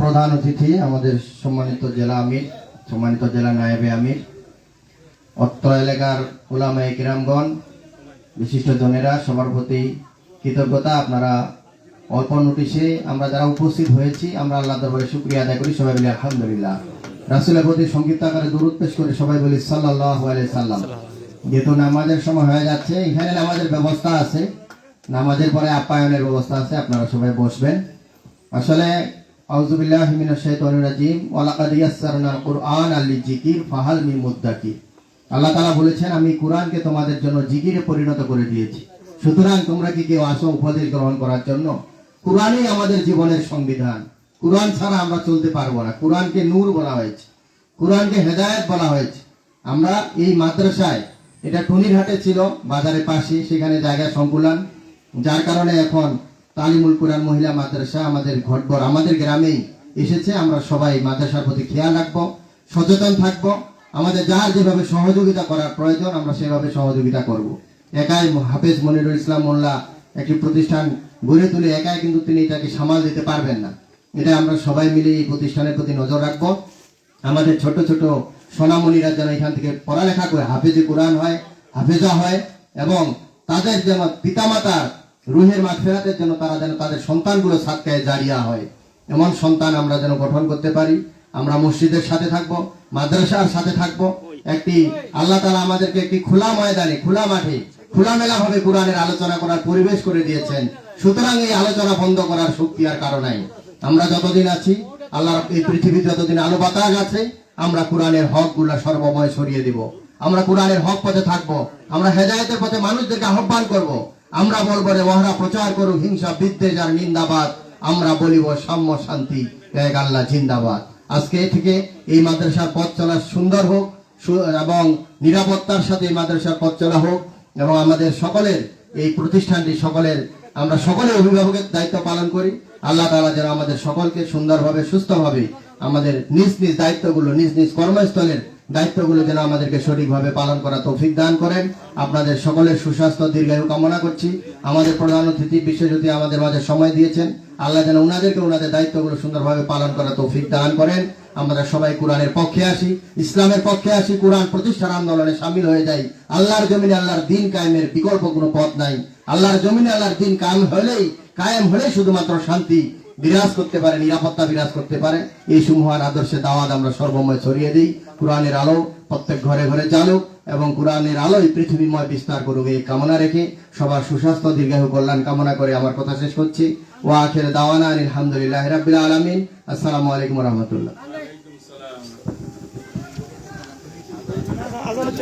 প্রধান অতিথি আমাদের সম্মানিত জেলা আমির, সম্মানিত জেলা নায়েবে আমির, অত্র এলাকার ওলামায়ে কিরামগণ, বিশিষ্ট জনেরা, সবার প্রতি কৃতজ্ঞতা। আপনারা অল্প নোটিশে আমরা যারা উপস্থিত হয়েছি, আমরা আল্লাহ দরবারে শুক্রিয়া আদায় করি, সবাই বলি আলহামদুলিল্লাহ। রাসুলের প্রতি সংক্ষিপ্ত আকারে দূরত পেশ করে সবাই বলি সাল্লাহ সাল্লাম। যেহেতু নামাজের সময় হয়ে যাচ্ছে, এখানে নামাজের ব্যবস্থা আছে। নামাজের পরে আপ্যায়নের ব্যবস্থা আছে, আপনারা সবাই বসবেন। আসলে আউযুবিল্লাহি মিনাশ শাইতানির রাজিম। ওয়া লাকাদ ইয়াসসারনাল কুরআন লিযিকির ফাহাল মিন মুদ্দাকির। আল্লাহ তাআলা বলেছেন, আমি কোরআনকে তোমাদের জন্য জিকিরে পরিণত করে দিয়েছি। সুতরাং তোমরা কি কেউ আসো উপদেশ গ্রহণ করার জন্য? কোরআনই আমাদের জীবনের সংবিধান। কোরআন ছাড়া আমরা চলতে পারব না। কোরআনকে নূর বলা হয়েছে। কোরআনকে হেদায়েত বলা হয়েছে। আমরা এই মাদ্রাসায়, এটা টুনিরহাটে ছিল, বাজারের পাশে সেখানে জায়গা সংকুলান। যার কারণে এখন তালিমুল কোরআন মহিলা মাদ্রাসা আমাদের ঘটবর, আমাদের গ্রামেই এসেছে। আমরা সবাই মাদ্রাসার প্রতি খেয়াল রাখব, সচেতন থাকব। আমাদের যার যেভাবে সহযোগিতা করার প্রয়োজন, আমরা সেভাবে সহযোগিতা করব। একাই হাফেজ মনিরুল ইসলাম মোল্লা একটি প্রতিষ্ঠান গড়ে তুলে একাই কিন্তু তিনি এটাকে সামাল দিতে পারবেন না। এটা আমরা সবাই মিলে এই প্রতিষ্ঠানের প্রতি নজর রাখব। আমাদের ছোট ছোট সোনামণিরা যেন এখান থেকে পড়ালেখা করে হাফেজে কোরআন হয়, হাফেজা হয়, এবং তাদের যেন পিতামাতার রুহের মাঠ ফেরাতের জন্য তারা যেন তাদের সন্তানগুলো সাতকায় জারিয়া হয়। এমন সন্তান আমরা যেন গঠন করতে পারি। আমরা মসজিদের সাথে থাকব, মাদ্রাসার সাথে থাকব। একটি আল্লাহ তালা আমাদেরকে একটি খোলা ময়দানে, খোলা মাঠে খোলামেলা ভাবে কোরআনের আলোচনা করার পরিবেশ করে দিয়েছেন। সুতরাং এই আলোচনা বন্ধ করার শক্তি আর কারও নাই। আমরা যতদিন আছি আল্লাহর এই পৃথিবীতে যতদিন আলো বাতাস আছে, আমরা কোরআনের হকগুলা সর্বময় সরিয়ে দিব। আমরা কোরআনের হক পথে থাকব। আমরা হেদায়তের পথে মানুষদেরকে আহ্বান করব। আমরা বলব রে মহারা প্রচার করুক, হিংসা, বিদ্বেষ আর নিন্দাবাদ। আমরা বলিব সাম্য শান্তি, এক আল্লাহ জিন্দাবাদ। আজকে থেকে এই মাদ্রাসার পথ চলা সুন্দর হোক এবং নিরাপত্তার সাথে এই মাদ্রাসার পথ চলা হোক, এবং আমাদের সকলের এই প্রতিষ্ঠানটি সকলের, আমরা সকলে অভিভাবকের দায়িত্ব পালন করি। আল্লাহ তালা যেন আমাদের সকলকে সুন্দরভাবে, সুস্থভাবে আমাদের নিজ নিজ দায়িত্বগুলো, নিজ নিজ কর্মস্থলের দায়িত্বগুলো যেন আমাদেরকে সঠিকভাবে পালন করা তৌফিক দান করেন। আপনাদের সকলের সুস্বাস্থ্য, দীর্ঘায়ু কামনা করছি। আমাদের প্রধান অতিথি বিশ্বজ্যোতি আমাদের মাঝে সময় দিয়েছেন। আল্লাহ যেন ওনাদেরকে ওনাদের দায়িত্বগুলো সুন্দরভাবে পালন করা তৌফিক দান করেন। আমরা সবাই কোরআনের পক্ষে আসি, ইসলামের পক্ষে আসি, কোরআন প্রতিষ্ঠার আন্দোলনে সামিল হয়ে যাই। আল্লাহর জমিনে আল্লাহর দিন কায়েমের বিকল্প কোনো পথ নাই। আল্লাহর জমিনে আল্লাহর দিন কায়েম হলেই কায়েম হলে শুধুমাত্র শান্তি বিরাজ করতে পারে, নিরাপত্তা বিরাজ করতে পারে। এই সমূহার আদর্শে দাওয়াত আমরা সর্বময় ছড়িয়ে দিই। কোরআনের আলো প্রত্যেক ঘরে ঘরে চালুক এবং কোরআনের আলোয় পৃথিবীময় বিস্তার করুক এই কামনা রেখে সবার সুস্বাস্থ্য, দীর্ঘায়ু কল্যাণ কামনা করে আমার কথা শেষ করছি। ও আখের দাওয়ানা আলহামদুলিল্লাহ রাবিল আলমিন। আসসালামু আলাইকুম রহমতুল্লাহ।